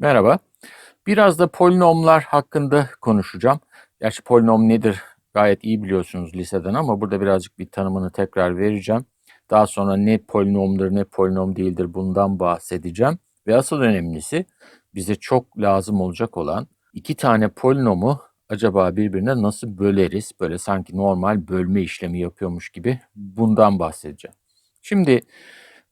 Merhaba. Biraz da polinomlar hakkında konuşacağım. Gerçi polinom nedir gayet iyi biliyorsunuz liseden ama burada birazcık bir tanımını tekrar vereceğim. Daha sonra ne polinomdur ne polinom değildir bundan bahsedeceğim. Ve asıl önemlisi bize çok lazım olacak olan iki tane polinomu acaba birbirine nasıl böleriz? Böyle sanki normal bölme işlemi yapıyormuş gibi bundan bahsedeceğim. Şimdi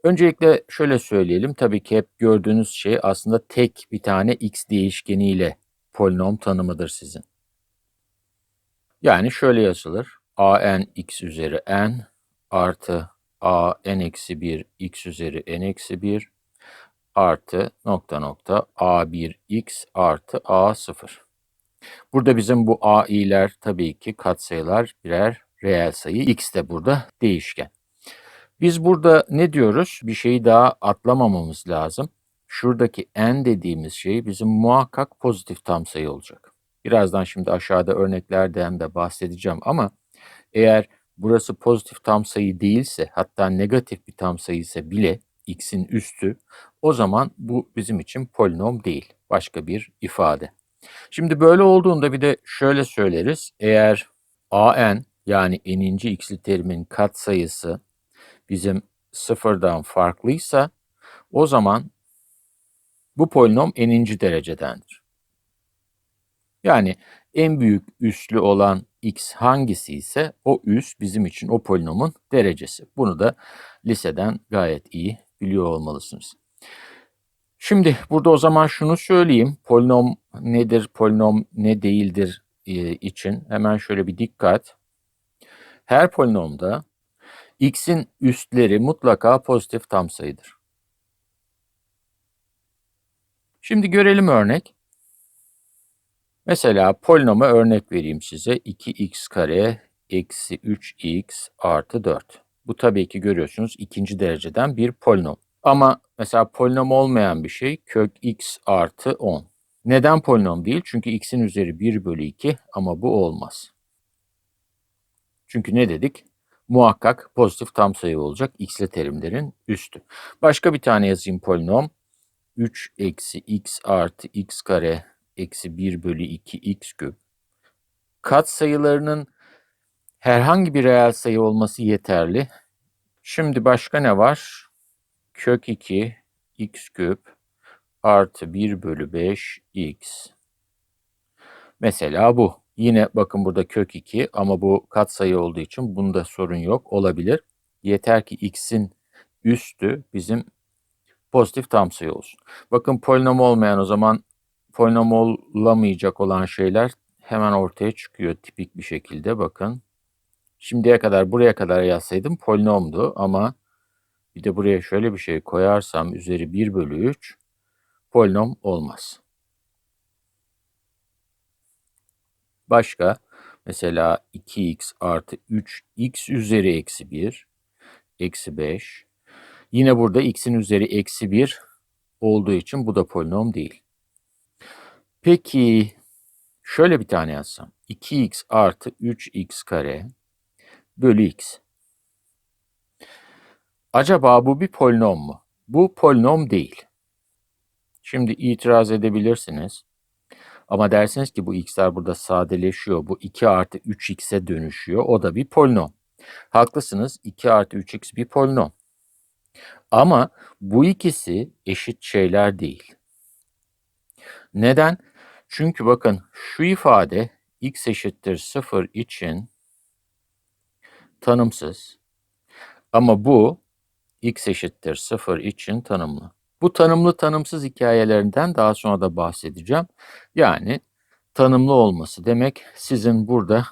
Öncelikle şöyle söyleyelim. Tabii ki hep gördüğünüz şey aslında tek bir tane x değişkeniyle polinom tanımıdır sizin. Yani şöyle yazılır. a n x üzeri n artı a n eksi 1 x üzeri n eksi 1 artı nokta nokta a1 x artı a0. Burada bizim bu a i'ler tabii ki katsayılar birer reel sayı. x de burada değişken. Biz burada ne diyoruz? Bir şeyi daha atlamamamız lazım. Şuradaki n dediğimiz şey bizim muhakkak pozitif tam sayı olacak. Birazdan şimdi aşağıda örneklerden de bahsedeceğim ama eğer burası pozitif tam sayı değilse hatta negatif bir tam sayı ise bile x'in üstü o zaman bu bizim için polinom değil. Başka bir ifade. Şimdi böyle olduğunda bir de şöyle söyleriz. Eğer an yani n'inci x'li terimin katsayısı bizim sıfırdan farklıysa o zaman bu polinom n'inci derecedendir. Yani en büyük üslü olan x hangisi ise o üs bizim için o polinomun derecesi. Bunu da liseden gayet iyi biliyor olmalısınız. Şimdi burada o zaman şunu söyleyeyim. Polinom nedir, polinom ne değildir için hemen şöyle bir dikkat. Her polinomda x'in üstleri mutlaka pozitif tam sayıdır. Şimdi görelim örnek. Mesela polinoma örnek vereyim size. 2x kare eksi 3x artı 4. Bu tabii ki görüyorsunuz ikinci dereceden bir polinom. Ama mesela polinom olmayan bir şey kök x artı 10. Neden polinom değil? Çünkü x'in üzeri 1 bölü 2 ama bu olmaz. Çünkü ne dedik? Muhakkak pozitif tam sayı olacak x'li terimlerin üstü. Başka bir tane yazayım polinom. 3 eksi x artı x kare eksi 1 bölü 2 x küp. Kat sayılarının herhangi bir reel sayı olması yeterli. Şimdi başka ne var? Kök 2 x küp artı 1 bölü 5 x. Mesela bu. Yine bakın burada kök 2 ama bu katsayı olduğu için bunda sorun yok olabilir. Yeter ki x'in üstü bizim pozitif tam sayı olsun. Bakın polinom olmayan o zaman polinom olamayacak olan şeyler hemen ortaya çıkıyor tipik bir şekilde bakın. Şimdiye kadar buraya kadar yazsaydım polinomdu ama bir de buraya şöyle bir şey koyarsam üzeri 1 bölü 3 polinom olmaz. Başka mesela 2x artı 3x üzeri eksi 1 eksi 5. Yine burada x'in üzeri eksi 1 olduğu için bu da polinom değil. Peki şöyle bir tane yazsam. 2x artı 3x kare bölü x. Acaba bu bir polinom mu? Bu polinom değil. Şimdi itiraz edebilirsiniz. Ama dersiniz ki bu x'ler burada sadeleşiyor. Bu 2 artı 3x'e dönüşüyor. O da bir polinom. Haklısınız 2 artı 3x bir polinom. Ama bu ikisi eşit şeyler değil. Neden? Çünkü bakın şu ifade x eşittir 0 için tanımsız. Ama bu x eşittir 0 için tanımlı. Bu tanımlı tanımsız hikayelerinden daha sonra da bahsedeceğim. Yani tanımlı olması demek sizin burada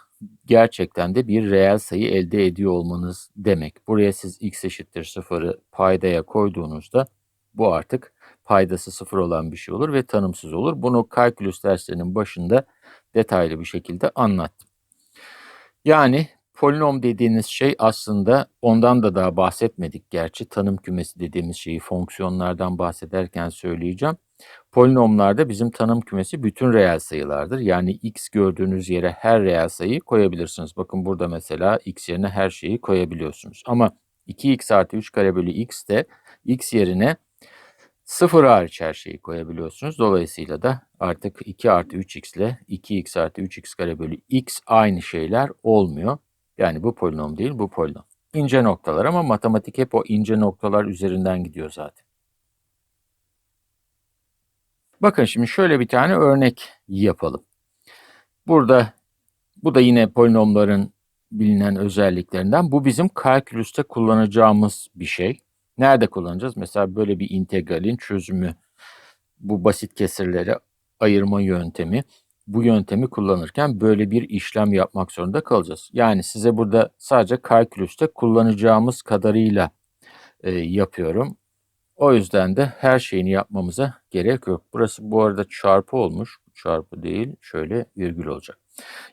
gerçekten de bir reel sayı elde ediyor olmanız demek. Buraya siz x eşittir sıfırı paydaya koyduğunuzda bu artık paydası sıfır olan bir şey olur ve tanımsız olur. Bunu kalkülüs derslerinin başında detaylı bir şekilde anlattım. Yani Polinom dediğiniz şey aslında ondan da daha bahsetmedik gerçi. Tanım kümesi dediğimiz şeyi fonksiyonlardan bahsederken söyleyeceğim. Polinomlarda bizim tanım kümesi bütün reel sayılardır. Yani x gördüğünüz yere her reel sayıyı koyabilirsiniz. Bakın burada mesela x yerine her şeyi koyabiliyorsunuz. Ama 2x artı 3 kare bölü x de x yerine Sıfır hariç her şeyi koyabiliyorsunuz. Dolayısıyla da artık 2 artı 3x ile 2x artı 3x kare bölü x aynı şeyler olmuyor. Yani bu polinom değil bu polinom. İnce noktalar ama matematik hep o ince noktalar üzerinden gidiyor zaten. Bakın şimdi şöyle bir tane örnek yapalım. Burada bu da yine polinomların bilinen özelliklerinden. Bu bizim kalkülüste kullanacağımız bir şey. Nerede kullanacağız? Mesela böyle bir integralin çözümü. Bu basit kesirleri ayırma yöntemi. Bu yöntemi kullanırken böyle bir işlem yapmak zorunda kalacağız. Yani size burada sadece kalkülüste kullanacağımız kadarıyla e, yapıyorum. O yüzden de her şeyini yapmamıza gerek yok. Burası bu arada çarpı olmuş. Çarpı değil, şöyle virgül olacak.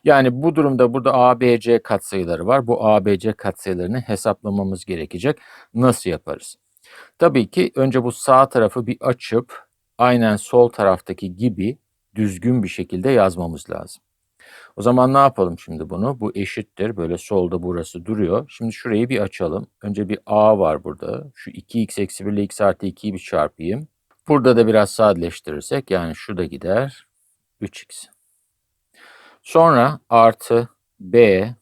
Yani bu durumda burada ABC katsayıları var. Bu ABC katsayılarını hesaplamamız gerekecek. Nasıl yaparız? Tabii ki önce bu sağ tarafı bir açıp aynen sol taraftaki gibi düzgün bir şekilde yazmamız lazım. O zaman ne yapalım şimdi bunu? Bu eşittir. Böyle solda burası duruyor. Şimdi şurayı bir açalım. Önce bir a var burada. Şu 2x eksi 1 ile x artı 2'yi bir çarpayım. Burada da biraz sadeleştirirsek yani şu da gider. 3x. Sonra artı b.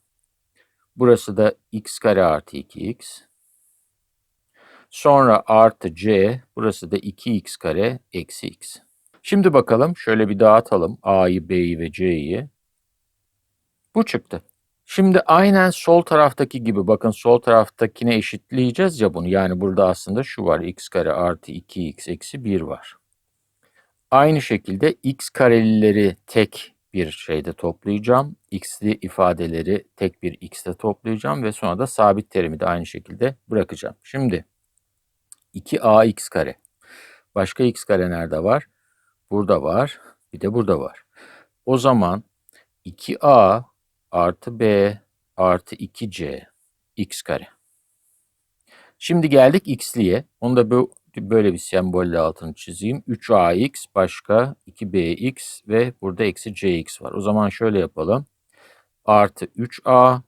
Burası da x kare artı 2x. Sonra artı c. Burası da 2x kare eksi x. Şimdi bakalım şöyle bir dağıtalım. a'yı, b'yi ve c'yi. Bu çıktı. Şimdi aynen sol taraftaki gibi bakın sol taraftakine eşitleyeceğiz ya bunu. Yani burada aslında şu var x kare artı 2x eksi 1 var. Aynı şekilde x karelileri tek bir şeyde toplayacağım. x'li ifadeleri tek bir x'te toplayacağım ve sonra da sabit terimi de aynı şekilde bırakacağım. Şimdi 2ax kare. Başka x kare nerede var? Burada var. Bir de burada var. O zaman 2a artı b artı 2c x kare. Şimdi geldik x'liye. Onu da böyle bir sembolle altını çizeyim. 3ax başka 2bx ve burada eksi cx var. O zaman şöyle yapalım. Artı 3a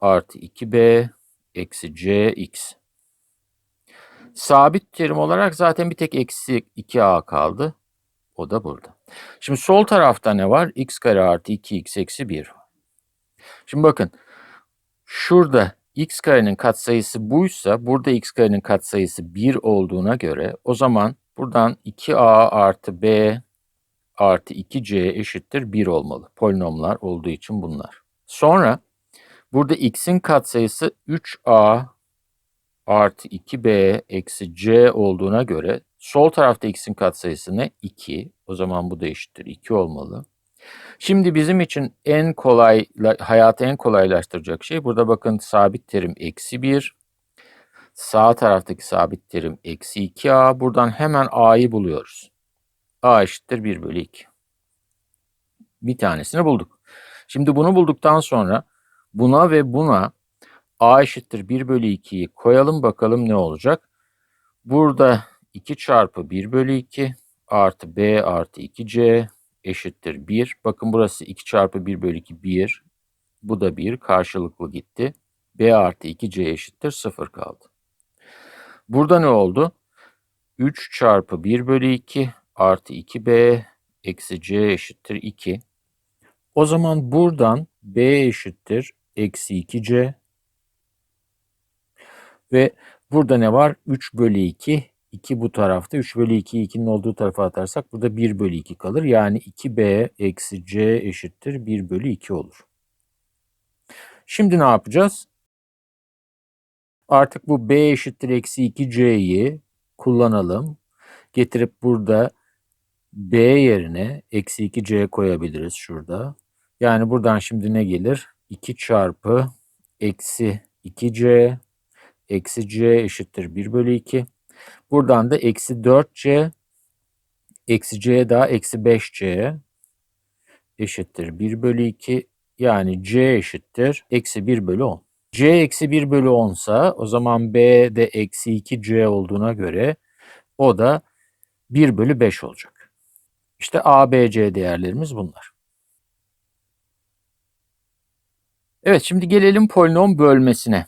artı 2b eksi cx. Sabit terim olarak zaten bir tek eksi 2a kaldı. O da burada. Şimdi sol tarafta ne var? x kare artı 2x eksi 1 var. Şimdi bakın şurada x karenin katsayısı buysa burada x karenin katsayısı 1 olduğuna göre o zaman buradan 2a artı b artı 2c eşittir 1 olmalı. Polinomlar olduğu için bunlar. Sonra burada x'in katsayısı 3a artı 2b eksi c olduğuna göre sol tarafta x'in katsayısı ne? 2. O zaman bu da eşittir 2 olmalı. Şimdi bizim için en kolay, hayatı en kolaylaştıracak şey burada bakın sabit terim eksi 1. Sağ taraftaki sabit terim eksi 2a. Buradan hemen a'yı buluyoruz. a eşittir 1 bölü 2. Bir tanesini bulduk. Şimdi bunu bulduktan sonra buna ve buna a eşittir 1 bölü 2'yi koyalım bakalım ne olacak. Burada 2 çarpı 1 bölü 2 artı b artı 2c eşittir 1. Bakın burası 2 çarpı 1 bölü 2 1. Bu da 1 karşılıklı gitti. b artı 2c eşittir 0 kaldı. Burada ne oldu? 3 çarpı 1 bölü 2 artı 2b eksi c eşittir 2. O zaman buradan b eşittir eksi 2c ve burada ne var? 3 bölü 2 2 bu tarafta 3 bölü 2'yi 2'nin olduğu tarafa atarsak burada 1 bölü 2 kalır. Yani 2b eksi c eşittir 1 bölü 2 olur. Şimdi ne yapacağız? Artık bu b eşittir eksi 2c'yi kullanalım. Getirip burada b yerine eksi 2c koyabiliriz şurada. Yani buradan şimdi ne gelir? 2 çarpı eksi 2c eksi c eşittir 1 bölü 2. Buradan da eksi 4c eksi c daha eksi 5c eşittir 1 bölü 2 yani c eşittir eksi 1 bölü 10. c eksi 1 bölü 10 ise o zaman b de eksi 2c olduğuna göre o da 1 bölü 5 olacak. İşte a, b, c değerlerimiz bunlar. Evet şimdi gelelim polinom bölmesine.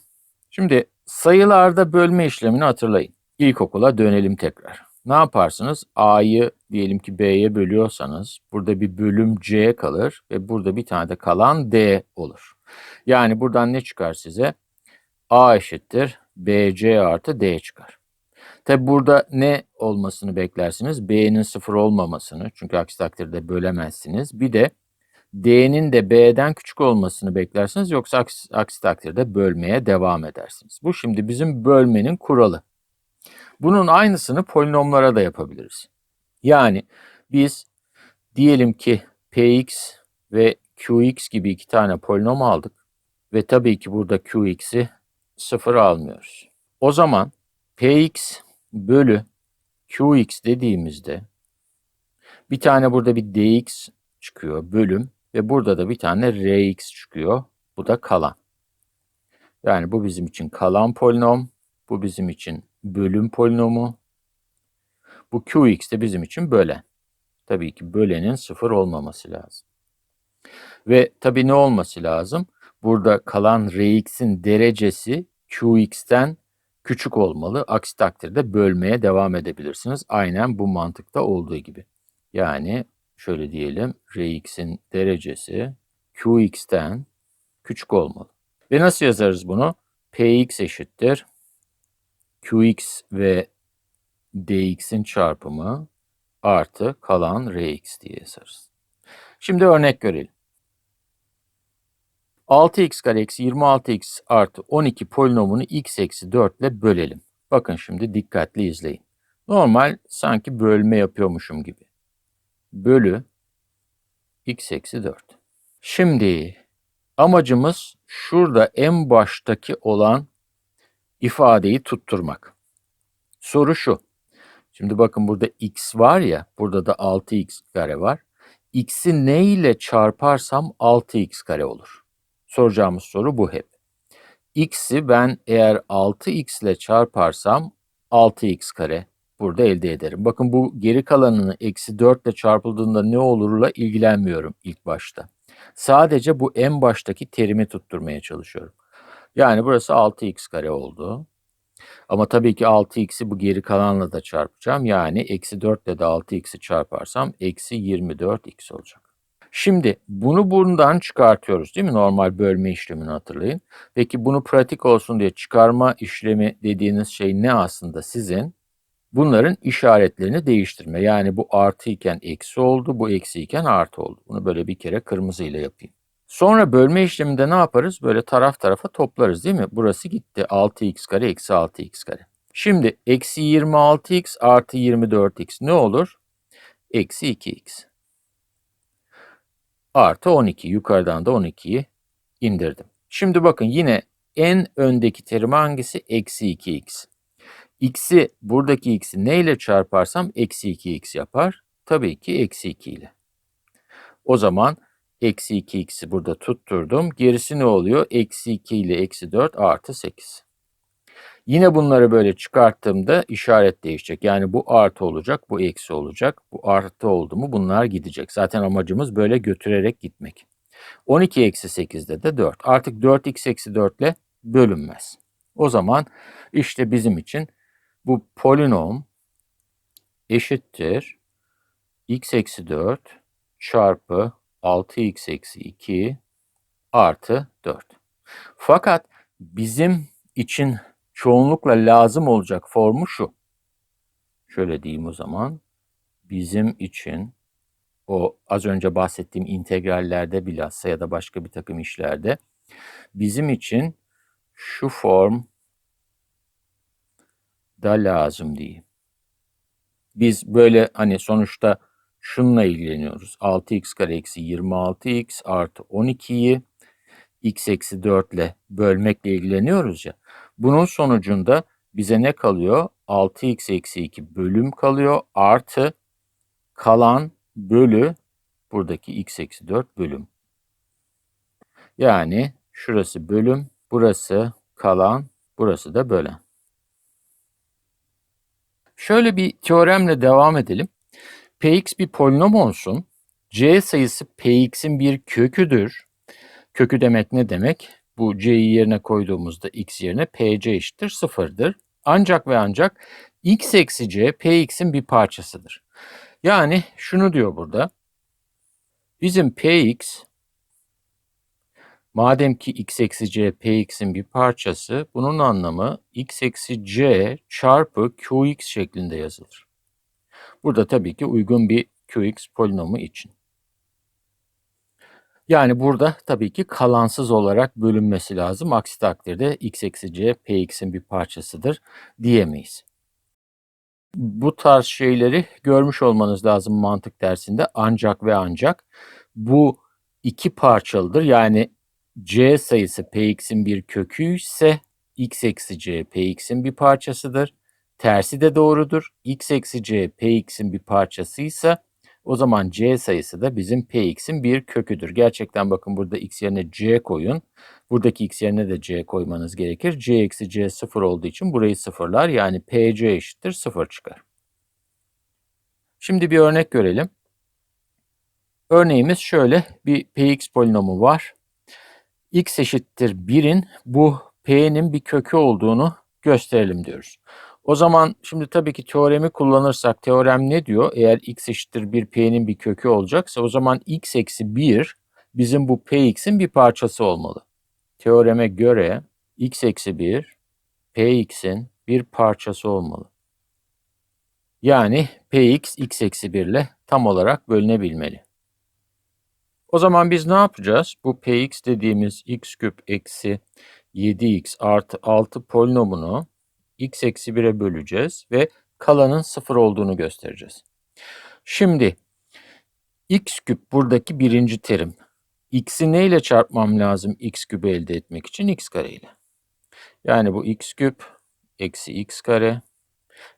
Şimdi sayılarda bölme işlemini hatırlayın. İlkokula dönelim tekrar. ne yaparsınız? A'yı diyelim ki B'ye bölüyorsanız burada bir bölüm C kalır ve burada bir tane de kalan D olur. Yani buradan ne çıkar size? A eşittir BC artı D çıkar. Tabi burada ne olmasını beklersiniz? B'nin sıfır olmamasını. Çünkü aksi takdirde bölemezsiniz. Bir de D'nin de B'den küçük olmasını beklersiniz. Yoksa aksi, aksi takdirde bölmeye devam edersiniz. Bu şimdi bizim bölmenin kuralı. Bunun aynısını polinomlara da yapabiliriz. Yani biz diyelim ki Px ve Qx gibi iki tane polinom aldık. Ve tabii ki burada Qx'i sıfır almıyoruz. O zaman Px bölü Qx dediğimizde bir tane burada bir dx çıkıyor bölüm ve burada da bir tane rx çıkıyor. Bu da kalan. Yani bu bizim için kalan polinom. Bu bizim için bölüm polinomu. Bu qx de bizim için bölen. Tabii ki bölenin sıfır olmaması lazım. Ve tabii ne olması lazım? Burada kalan rx'in derecesi qx'ten küçük olmalı. Aksi takdirde bölmeye devam edebilirsiniz. Aynen bu mantıkta olduğu gibi. Yani şöyle diyelim Rx'in derecesi Qx'ten küçük olmalı. Ve nasıl yazarız bunu? Px eşittir Qx ve dx'in çarpımı artı kalan Rx diye yazarız. Şimdi örnek görelim. 6x kare eksi 26x artı 12 polinomunu x eksi 4 ile bölelim. Bakın şimdi dikkatli izleyin. Normal sanki bölme yapıyormuşum gibi. Bölü x eksi 4. Şimdi amacımız şurada en baştaki olan ifadeyi tutturmak. Soru şu. Şimdi bakın burada x var ya, burada da 6x kare var. x'i ne ile çarparsam 6x kare olur. Soracağımız soru bu hep. x'i ben eğer 6x ile çarparsam 6x kare burada elde ederim. Bakın bu geri kalanını eksi 4 ile çarpıldığında ne olurla ilgilenmiyorum ilk başta. Sadece bu en baştaki terimi tutturmaya çalışıyorum. Yani burası 6x kare oldu. Ama tabii ki 6x'i bu geri kalanla da çarpacağım. Yani eksi 4 ile de 6x'i çarparsam eksi 24x olacak. Şimdi bunu bundan çıkartıyoruz değil mi? Normal bölme işlemini hatırlayın. Peki bunu pratik olsun diye çıkarma işlemi dediğiniz şey ne aslında sizin? Bunların işaretlerini değiştirme. Yani bu artı iken eksi oldu, bu eksi iken artı oldu. Bunu böyle bir kere kırmızı ile yapayım. Sonra bölme işleminde ne yaparız? Böyle taraf tarafa toplarız değil mi? Burası gitti. 6x kare eksi 6x kare. Şimdi eksi 26x artı 24x ne olur? Eksi 2x artı 12. Yukarıdan da 12'yi indirdim. Şimdi bakın yine en öndeki terim hangisi? Eksi 2x. X'i buradaki x'i neyle çarparsam eksi 2x yapar. Tabii ki eksi 2 ile. O zaman eksi 2x'i burada tutturdum. Gerisi ne oluyor? Eksi 2 ile eksi 4 artı 8. Yine bunları böyle çıkarttığımda işaret değişecek. Yani bu artı olacak, bu eksi olacak. Bu artı oldu mu bunlar gidecek. Zaten amacımız böyle götürerek gitmek. 12 eksi 8'de de 4. Artık 4x eksi 4 ile bölünmez. O zaman işte bizim için bu polinom eşittir x eksi 4 çarpı 6x eksi 2 artı 4. Fakat bizim için çoğunlukla lazım olacak formu şu. Şöyle diyeyim o zaman. Bizim için o az önce bahsettiğim integrallerde bilhassa ya da başka bir takım işlerde bizim için şu form da lazım diyeyim. Biz böyle hani sonuçta şununla ilgileniyoruz. 6x kare eksi 26x artı 12'yi x eksi 4 ile bölmekle ilgileniyoruz ya. Bunun sonucunda bize ne kalıyor? 6x eksi 2 bölüm kalıyor. Artı kalan bölü buradaki x eksi 4 bölüm. Yani şurası bölüm, burası kalan, burası da bölen. Şöyle bir teoremle devam edelim. Px bir polinom olsun. C sayısı Px'in bir köküdür. Kökü demek ne demek? Bu c'yi yerine koyduğumuzda x yerine pc eşittir sıfırdır. Ancak ve ancak x eksi c px'in bir parçasıdır. Yani şunu diyor burada. Bizim px madem ki x eksi c px'in bir parçası bunun anlamı x eksi c çarpı qx şeklinde yazılır. Burada tabii ki uygun bir qx polinomu için. Yani burada tabii ki kalansız olarak bölünmesi lazım. Aksi takdirde x eksi c px'in bir parçasıdır diyemeyiz. Bu tarz şeyleri görmüş olmanız lazım mantık dersinde ancak ve ancak bu iki parçalıdır. Yani c sayısı px'in bir kökü ise x eksi c px'in bir parçasıdır. Tersi de doğrudur. x eksi c px'in bir parçasıysa o zaman c sayısı da bizim px'in bir köküdür. Gerçekten bakın burada x yerine c koyun. Buradaki x yerine de c koymanız gerekir. c eksi c sıfır olduğu için burayı sıfırlar. Yani pc eşittir sıfır çıkar. Şimdi bir örnek görelim. Örneğimiz şöyle bir px polinomu var. x eşittir 1'in bu p'nin bir kökü olduğunu gösterelim diyoruz. O zaman şimdi tabii ki teoremi kullanırsak teorem ne diyor? Eğer x eşittir 1 p'nin bir kökü olacaksa o zaman x eksi 1 bizim bu px'in bir parçası olmalı. Teoreme göre x eksi 1 px'in bir parçası olmalı. Yani px x eksi 1 ile tam olarak bölünebilmeli. O zaman biz ne yapacağız? Bu px dediğimiz x küp eksi 7x artı 6 polinomunu x eksi 1'e böleceğiz ve kalanın 0 olduğunu göstereceğiz. Şimdi x küp buradaki birinci terim. x'i neyle çarpmam lazım x küpü elde etmek için? x kare ile. Yani bu x küp eksi x kare.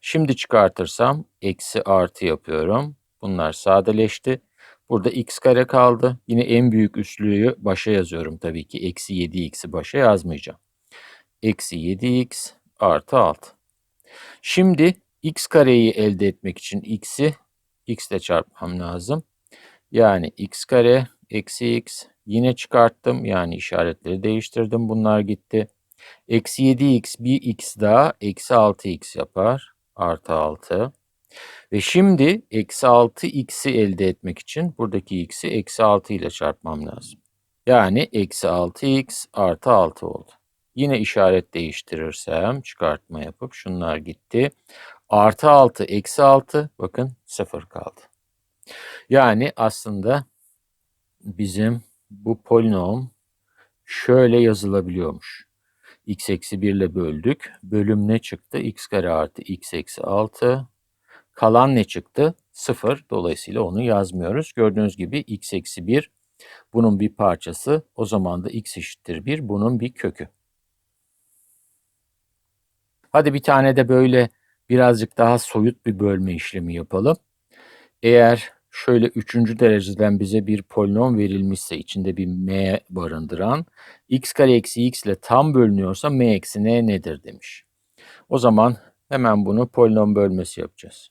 Şimdi çıkartırsam eksi artı yapıyorum. Bunlar sadeleşti. Burada x kare kaldı. Yine en büyük üslüğü başa yazıyorum tabii ki. Eksi 7x'i başa yazmayacağım. Eksi 7x artı 6. Şimdi x kareyi elde etmek için x'i x ile çarpmam lazım. Yani x kare eksi x yine çıkarttım. Yani işaretleri değiştirdim. Bunlar gitti. Eksi 7x bir x daha eksi 6x yapar. Artı 6. Ve şimdi eksi 6x'i elde etmek için buradaki x'i eksi 6 ile çarpmam lazım. Yani eksi 6x artı 6 oldu. Yine işaret değiştirirsem çıkartma yapıp şunlar gitti. Artı 6 eksi 6 bakın 0 kaldı. Yani aslında bizim bu polinom şöyle yazılabiliyormuş. x eksi 1 ile böldük. Bölüm ne çıktı? x kare artı x eksi 6. Kalan ne çıktı? 0. Dolayısıyla onu yazmıyoruz. Gördüğünüz gibi x eksi 1 bunun bir parçası. O zaman da x eşittir 1 bunun bir kökü. Hadi bir tane de böyle birazcık daha soyut bir bölme işlemi yapalım. Eğer şöyle üçüncü dereceden bize bir polinom verilmişse içinde bir m barındıran x kare eksi x ile tam bölünüyorsa m eksi n nedir demiş. O zaman hemen bunu polinom bölmesi yapacağız.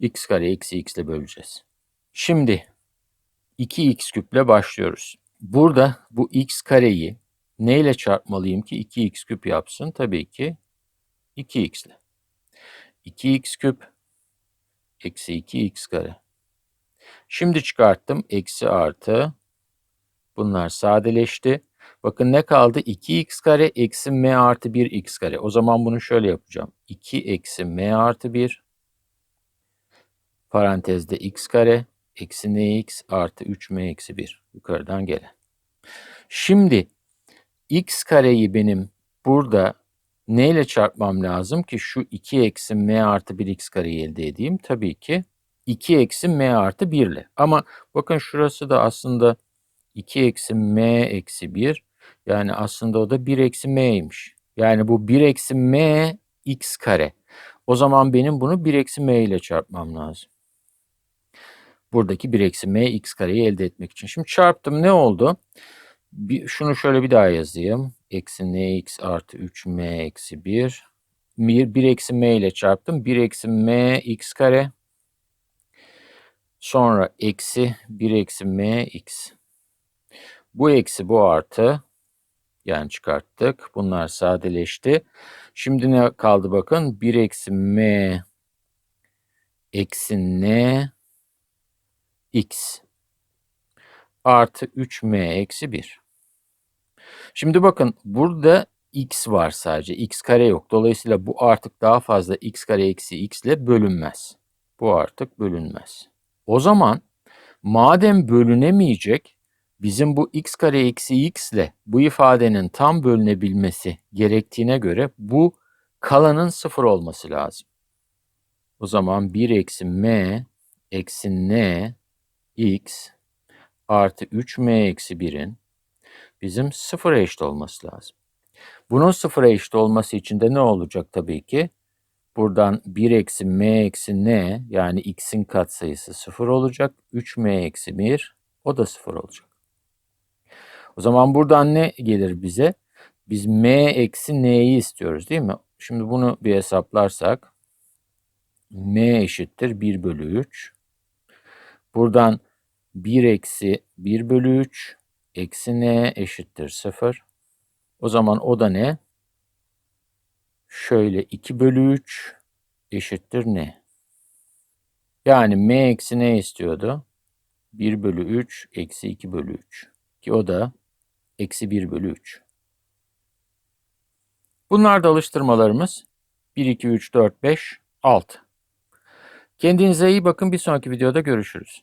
x kare eksi x ile böleceğiz. Şimdi 2x küple başlıyoruz. Burada bu x kareyi neyle çarpmalıyım ki 2x küp yapsın? Tabii ki 2x ile. 2x küp eksi 2x kare. Şimdi çıkarttım. Eksi artı. Bunlar sadeleşti. Bakın ne kaldı? 2x kare eksi m artı 1x kare. O zaman bunu şöyle yapacağım. 2 eksi m artı 1 parantezde x kare eksi nx artı 3m eksi 1 yukarıdan gelen. Şimdi x kareyi benim burada neyle çarpmam lazım ki şu 2 eksi m artı 1 x kareyi elde edeyim? Tabii ki 2 eksi m artı 1 ile. Ama bakın şurası da aslında 2 eksi m eksi 1. Yani aslında o da 1 eksi m'ymiş. Yani bu 1 eksi m x kare. O zaman benim bunu 1 eksi m ile çarpmam lazım. Buradaki 1 eksi m x kareyi elde etmek için. Şimdi çarptım ne oldu? Bir, şunu şöyle bir daha yazayım. Eksi nx artı 3m eksi 1. 1, 1 eksi m ile çarptım. 1 eksi m x kare. Sonra eksi 1 eksi m x. Bu eksi bu artı. Yani çıkarttık. Bunlar sadeleşti. Şimdi ne kaldı bakın? 1 eksi m eksi n x artı 3m eksi 1. Şimdi bakın burada x var sadece. x kare yok. Dolayısıyla bu artık daha fazla x kare eksi x ile bölünmez. Bu artık bölünmez. O zaman madem bölünemeyecek bizim bu x kare eksi x ile bu ifadenin tam bölünebilmesi gerektiğine göre bu kalanın sıfır olması lazım. O zaman 1 eksi m eksi n x artı 3m eksi 1'in bizim sıfıra eşit olması lazım. Bunun sıfıra eşit olması için de ne olacak tabii ki? Buradan 1 eksi m eksi n yani x'in katsayısı 0 olacak. 3m eksi 1 o da 0 olacak. O zaman buradan ne gelir bize? Biz m eksi n'yi istiyoruz değil mi? Şimdi bunu bir hesaplarsak m eşittir 1 bölü 3. Buradan 1 eksi 1 bölü 3 eksi n eşittir 0. O zaman o da ne? Şöyle 2 bölü 3 eşittir ne? Yani m eksi ne istiyordu? 1 bölü 3 eksi 2 bölü 3. Ki o da eksi 1 bölü 3. Bunlar da alıştırmalarımız. 1, 2, 3, 4, 5, 6. Kendinize iyi bakın. Bir sonraki videoda görüşürüz.